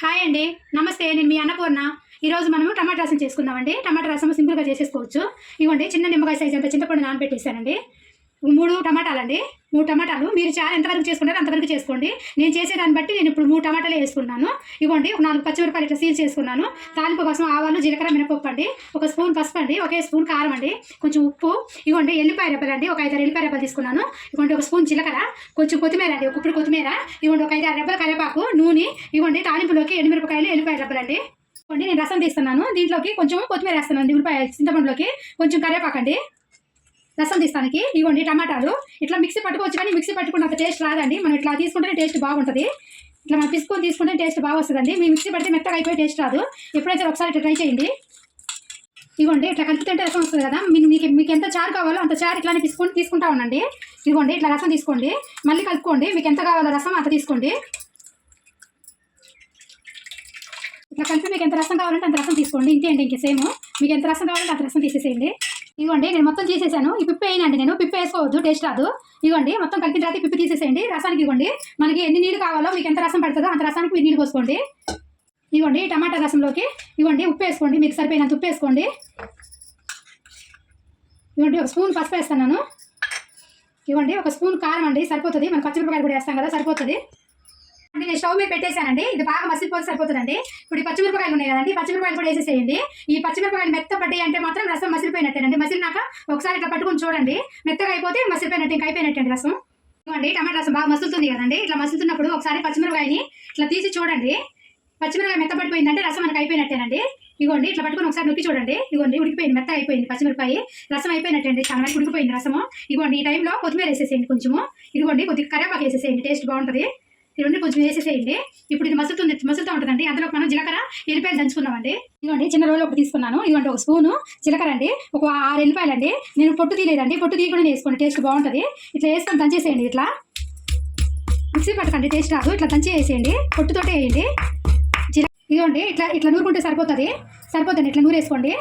Hi అండి. నమస్తే నేను మీ అన్నపూర్ణ. ఈరోజు మనము టమాటా రసం చేసుకుందామండి. టమాటా రసం సింపుల్గా చేసేసుకోవచ్చు. ఇవ్వండి చిన్న నిమ్మకాయ సైజ్ అంత చింతపండు నానబెట్టేసానండి మూడు టమాటాలండి. మూడు టమాటాలు. మీరు చాలా ఎంతవరకు చేసుకుంటారో అంతవరకు చేసుకోండి. నేను చేసేదాన్ని బట్టి నేను ఇప్పుడు మూడు టమాటాలు వేసుకున్నాను. ఇవ్వండి ఒక నాలుగు పచ్చిమిరపాయలు ఇట్లా సీల్ చేసుకున్నాను. తాలింపు కోసం ఆవాలు జీలకర్ర మినపప్పు అండి. ఒక స్పూన్ పసుపు అండి ఒకే స్పూన్ కారం అండి. కొంచెం ఉప్పు ఇవ్వండి ఎల్లిపాయ రెబ్బలు అండి. ఒక ఐదారు ఎల్లిపాయ రెబ్బలు తీసుకున్నాను. ఇవ్వండి ఒక స్పూన్ జీలకర్ర కొంచెం కొత్తిమీర అండి. ఒక ఇప్పుడు కొత్తిమీర ఇవ్వండి ఒక ఐదారు రెబ్బల కరివేపాకు నూనె ఇవ్వండి తాలింపులోకి ఎండుమిరపకాయలు ఎల్లిపాయ రెబ్బలు అండి. ఇవ్వండి నేను రసం తీస్తున్నాను. దీంట్లోకి కొంచెం కొత్తిమీర వేస్తానండి ఉల్లిపాయ చింతపండులోకి కొంచెం కరివేపాకు అండి. రసం తీస్తానికి. ఇవ్వండి టమాటాలు. ఇట్లా మిక్సీ పట్టుకోవచ్చు కానీ మిక్సీ పట్టుకున్నంత టేస్ట్ రాదండి. మనం ఇట్లా తీసుకుంటే టేస్ట్ బాగుంటుంది. ఇట్లా మనం పిసుకొని తీసుకుంటే టేస్ట్ బాగా వస్తుందండి. మీ మిక్సీ పడితే మెత్తగా అయిపోయి టేస్ట్ రాదు. ఎప్పుడైతే ఒకసారి ఇట్లా ట్రై చేయండి. ఇవ్వండి ఇట్లా కలుపుతుంటే రసం వస్తుంది కదా. మీకు మీకు మీకు ఎంత చారు కావాలో అంత చారు ఇట్లానే తీసుకొని తీసుకుంటా ఉండండి. ఇవ్వండి ఇట్లా రసం తీసుకోండి. మళ్ళీ కలుపుకోండి. మీకు ఎంత కావాలో రసం అంత తీసుకోండి. ఇట్లా కలిపి మీకు ఎంత రసం కావాలంటే అంత రసం తీసుకోండి. ఇంతే అండి ఇంక సేమ్. మీకు ఎంత రసం కావాలంటే అంత రసం తీసేసేయండి. ఇదిగోండి నేను మొత్తం తీసేసాను. ఈ పిప్పి వేయనండి నేను. పిప్పి వేసుకోవద్దు టేస్ట్ రాదు. ఇదిగోండి మొత్తం కలిపిన తర్వాత పిప్పి తీసేసేయండి. రసానికి ఇవ్వండి మనకి ఎన్ని నీళ్ళు కావాలో మీకు ఎంత రసం పడుతుందో అంత రసానికి మీరు నీళ్ళు పోసుకోండి. ఇవ్వండి టమాటా రసంలోకి ఇవ్వండి ఉప్పు వేసుకోండి. మీకు సరిపోయినంత ఉప్పు వేసుకోండి. ఇవ్వండి ఒక స్పూన్ పసుపు వేస్తాను ఇవ్వండి ఒక స్పూన్ కారం అండి. సరిపోతుంది. మనం పచ్చిమిరపకాయలు కూడా వేస్తాం కదా సరిపోతుంది. అంటే నేను స్టవ్ మీద పెట్టేశానండి. ఇది బాగా మసిలిపోతే సరిపోతుందండి. ఇప్పుడు ఈ పచ్చిమిరపకాయలు ఉన్నాయి కదండి. పచ్చిమిరపాయలు పచ్చిమిరపకాయలు కూడా వేసేసేయండి. ఈ పచ్చిమిరపకాయలు మెత్త పడ్డాయి అంటే మాత్రం రసం మసిలిపోయినట్టేనండి. మసిలినాక ఒకసారి ఇట్లా పట్టుకొని చూడండి. మెత్తగా అయిపోతే మసిలిపోయినట్టు ఇంకా అయిపోయినట్టండి రసం? ఇవ్వండి టమాటా రసం బాగా మసులుతుంది కదండి. ఇట్లా మసులుతున్నప్పుడు ఒకసారి పచ్చిమిరపకాయని ఇట్లా తీసి చూడండి. పచ్చిమిరపకాయ మెత్త పడిపోయిందంటే రసం మనకు అయిపోయినట్టేనండి. ఇగోండి ఇట్లా పట్టుకొని ఒకసారి నొక్కి చూడండి. ఇగోండి ఉడికిపోయింది మెత్త అయిపోయింది పచ్చిమిరపకాయ. రసం అయిపోయినట్టండి చాలా వరకు ఉడికిపోయింది రసము. ఇగోండి ఈ టైంలో కొత్తిమీర వేసేసేయండి కొంచెము. ఇదిగోండి కొద్దిగా కరివేపాకు వేసేసేయండి. టేస్ట్ బాగుంటుంది. ఇదిగోండి కొంచెం వేసేసేయండి. ఇప్పుడు ఇది మసులుతుంది మసులుతూ ఉంటుందండి. అందులో మనం జీలకర్ర ఎల్లిపాయలు దంచుకున్నామండి. ఇదిగోండి చిన్న రోజులు ఒకటి తీసుకున్నాను. ఇదిగోండి ఒక స్పూను జీలకర్ర అండి. ఒక ఆరు ఎల్లిపాయలు అండి నేను పొట్టు తీయలేదండి. పొట్టు తీయకుండా వేసుకోండి టేస్ట్ బాగుంటుంది. ఇట్లా వేసుకొని దంచేసేయండి ఇట్లా. మిక్సీ పట్టకండి టేస్ట్ రాదు. ఇట్లా దంచి వేసేయండి పొట్టుతోటే వేయండి. జీల ఇదిగోండి ఇట్లా ఇట్లా నూరుకుంటే సరిపోతుంది. సరిపోతుంది. ఇట్లా నూరేసుకోండి.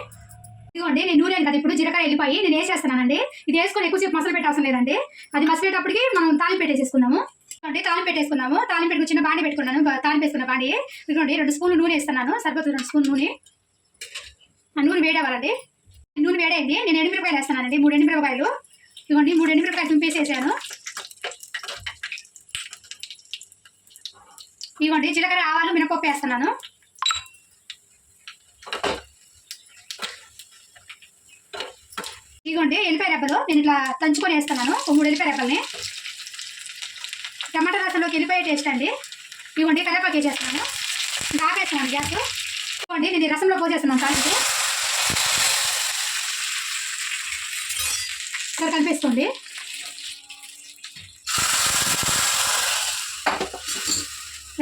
ఇదిగోండి నేను నూరేను కదా ఇప్పుడు జీలకర్ర వెళ్ళిపోయి నేను వేసేస్తున్నానండి. ఇది వేసుకొని ఎక్కువసేపు మసలు పెట్టవసరం లేదండి. అది మసలేటప్పటికి మనం తాలింపు పెట్టేసేసుకుందాము. చూడండి తాలింపు పెట్టేసుకున్నాము. తాలింపు పెట్టుకు చిన్న బాండి పెట్టుకున్నాను. బా- తాలింపు వేసుకున్న బాండి. ఇదిగోండి రెండు స్పూన్లు నూనె వేస్తున్నాను. సరిపోతుంది రెండు స్పూన్ నూనె. ఆ నూనె వేడవ్వాలండి. నూనె వేడైంది. నేను ఎండుమిరపకాయలు వేస్తున్నానండి. మూడు ఎండుమిరపకాయలు ఇదిగోండి మూడు ఎండుమిరపకాయలు తుంపేసేసాను. ఇదిగోండి జీలకర్ర ఆవాలు మినపప్పు వేస్తున్నాను. ఇదిగోండి ఎల్లిపాయ రెబ్బలు నేను ఇట్లా తంచుకొని వేస్తున్నాను. ఒక మూడు ఎల్లిపాయ రెబ్బల్ని. టమాటా రసంలోకి వెళ్ళిపోయే టేస్ట్ అండి. ఇవ్వండి కరేపాకు వేసేస్తున్నాను. ఇంకా ఆపేస్తున్నాను గ్యాస్. ఇవ్వండి నేను రసంలో పోసేస్తున్నాను తాలింపు ఇక్కడ కలిపేసుకోండి.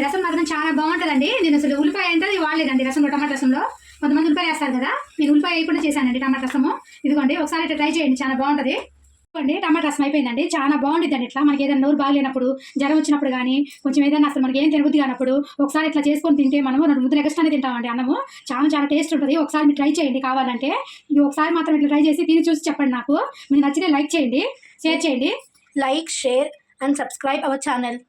రసం మాత్రం చాలా బాగుంటుందండి. నేను అసలు ఉల్లిపాయ అంటే వాడలేదండి రసంలో టమాటా రసంలో. కొంతమంది ఉల్లిపాయ వేస్తారు కదా. నేను ఉల్లిపాయ వేయకుండా చేశానండి టమాటా రసము. ఇదిగోండి ఒకసారి అయితే ట్రై చేయండి చాలా బాగుంటుంది. అండి టమాటా రసం అయిపోయిందండి. చాలా బాగుంటుందండి ఇట్లా. మనకి ఏదైనా నోరు బాగాలేనప్పుడు జ్వరం వచ్చినప్పుడు కానీ కొంచెం ఏదైనా అసలు మనకి ఏం తినబుద్ధి కానప్పుడు ఒకసారి ఇట్లా చేసుకొని తింటే మనము రెండు ముద్దలు ఎగస్ట్రానే తింటామండి అన్నము. చాలా చాలా టేస్ట్ ఉంటుంది. ఒకసారి మీరు ట్రై చేయండి కావాలంటే. ఇది ఒకసారి మాత్రం ఇట్లా ట్రై చేసి తిని చూసి చెప్పండి నాకు. మీకు నచ్చితే లైక్ చేయండి షేర్ చేయండి. Like share and subscribe our channel.